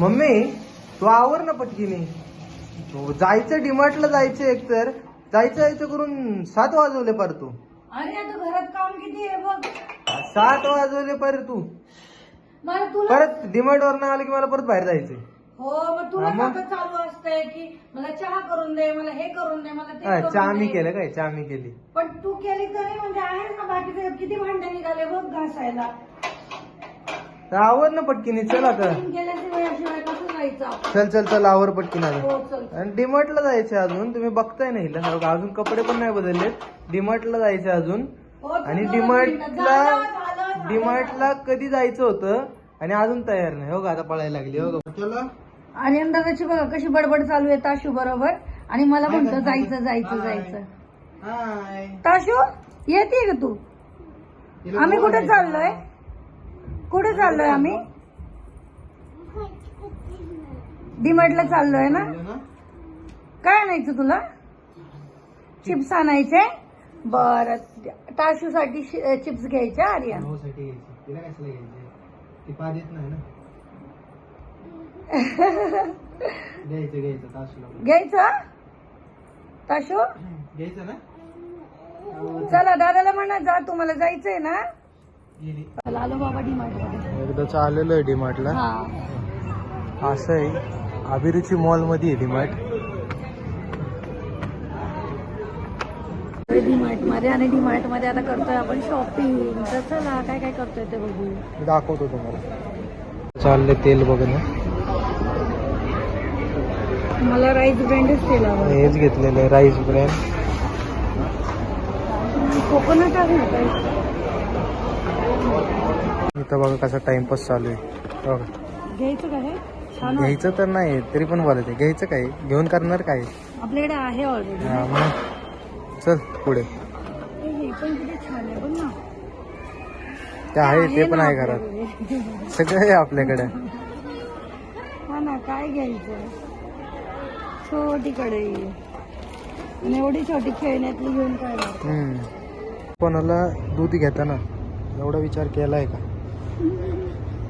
Mummy तू आवर ना पटकीने जायचं डिमार्टला जायचं एकतर जायचं जायचं करून सात वाजवले पर तू. आणि आता घरात काम किती आहे बघ. सात वाजवले पर तू. मला तुला परत डिमार्ट वर आलं की मला परत बाहेर जायचंय. हो मग तुला हा, मग? चालू असतंय की मला चहा करून दे मला हे करून दे मला ते हा, करून चहा मी दे. केलं काय? चहा मी केली. पण तू केली तरी म्हणजे आहे ना बाकीचे? किती भांडे निघाले बघ घासायला. तर आवर ना पटकीने चल आता? चल चल चल आवर पटकीने हो आणि डिमार्टला जायचं अजून तुम्ही बघताय ना हिला. अजून कपडे पण नाही बदलले. डिमार्टला जायचं अजून. हो, आणि डिमार्टला. डिमार्टला कधी जायचं होतं आणि अजून तयार नाही. हो का आता पळायला लागली. हो का चला. आणि अंदाजाची बघा कशी बडबड चालू आहे ताशू बरोबर. आणि मला म्हणतो जायचं जायचं जायचं. ताशू येते का तू? आम्ही कुठे चाललोय? कुठे चाललोय आम्ही? डिमार्टला चाललोय ना? काय आणायचं तुला? चिप्स आणायचे? बर. ताशू साठी चिप्स घ्यायचे आर्या घ्यायचं? ताशू? घ्यायचं ना? चला दादाला म्हणा जा तुम्हाला जायचंय ना? बाबा डिमार्टमध्ये. एकदा चाललेलो आहे डिमार्टला हा. असं आहे अभिरुची मॉलमध्ये आहे डिमार्ट डीमार्टमध्ये आणि डीमार्टमध्ये आता करतोय आपण शॉपिंग तर चला काय काय करतोय ते बघू. मी दाखवतो तुम्हाला. चालले तेल बघणं. मला राईस ब्रँडच तेल हेच घेतलेलं आहे राईस ब्रँड कोकोनट आहे इथं बघा कसा टाइमपास चालू आहे. बघा. घ्यायचं का छान वाटतं. घ्यायचं तर नाही तरी पण बोलायचं घ्यायचं काय? घेऊन करणार काय? आपल्याकडे आहे ऑलरेडी हा, मग. चल पुढे. आहे ते आहे ते पण आहे घरात. सगळं आहे आपल्याकडे. हा ना काय घ्यायचं? छोटी कढई आणि एवढी छोटी खेळण्यातली घेऊन काय. कोणाला दूध घेताना एवढा विचार केलाय का?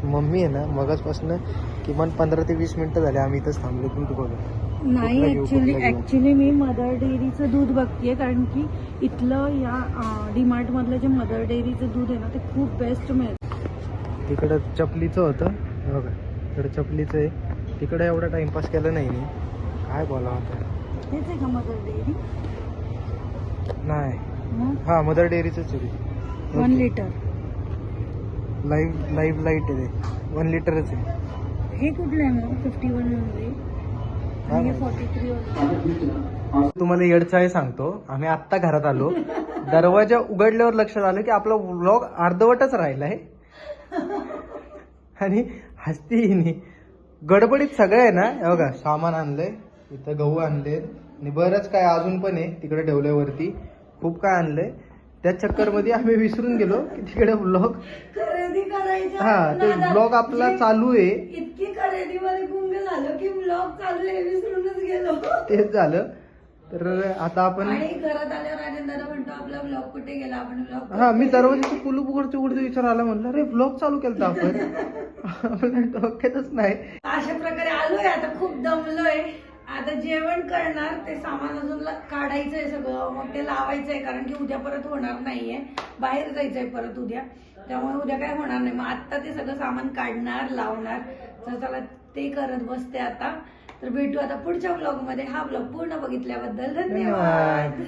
मम्मी आहे ना मगाचपासून किमान पंधरा ते वीस मिनिटं झाले आम्ही इथंच थांबलो. दूध बघत नाही कुठला घेऊ, ऍक्च्युली कुठला घेऊ? मी मदर डेअरीचं दूध बघतेय कारण की इथलं या डीमार्ट मधलं जे मदर डेअरीचं दूध आहे ना ते खूप बेस्ट मिळतं. तिकडं चपलीचं होतं. हे बघा इकडं चपलीचं आहे. तिकडं एवढा टाइमपास केला नाही मी. काय बोलावं आता? हेच आहे का मदर डेअरी नाही. मग? हा मदर डेअरीचंच आहे. One litre live live light आहे ते. वन लिटरच आहे. हे कुठलं आहे मग? फिफ्टी वन हे. फॉर्टी थ्री तुम्हाला येडचाळी सांगतो. आम्ही आत्ता घरात आलो. दरवाजा उघडल्यावर लक्षात आलं की आपला व्लॉग अर्धवटच राहिला आहे. आणि हसती गडबडीत सगळं आहे ना? हे बघा सामान आणलंय. इथं गहू आणले आणि बरंच काय अजून पण आहे तिकडे ठेवलंय वरती खूप काय आणलंय. त्या चक्करमध्ये आम्ही विसरून गेलो की तिकडे व्लॉग खरेदी करायची हा ते ब्लॉग आपला चालू आहे. इतकी खरेदी मध्ये गुंग झालो की ब्लॉग चालू आहे विसरूनच गेलो. तेच झालं. तर आता आपण आणि घरात आल्यावर आनंदाला म्हणतो आपला ब्लॉग कुठे गेला? आपण ब्लॉग हा मी दरवाजाचं कुलूप उघडते उघडते विचार आला म्हणलं अरे ब्लॉग चालू केलता आपण. आपल्या डोक्यातच नाही. अशा प्रकारे आलोय आता खूप दमलोय. आता जेवण करणार ते सामान अजून ला- काढायचंय सगळं. मग ते लावायचंय कारण की उद्या परत होणार नाहीये. बाहेर जायचंय परत उद्या. त्यामुळे उद्या काय होणार नाही. मग आता ते सगळं सामान काढणार लावणार. तर चला ते करत बसते आता. तर भेटू आता पुढच्या ब्लॉगमध्ये. हा ब्लॉग पूर्ण बघितल्याबद्दल धन्यवाद.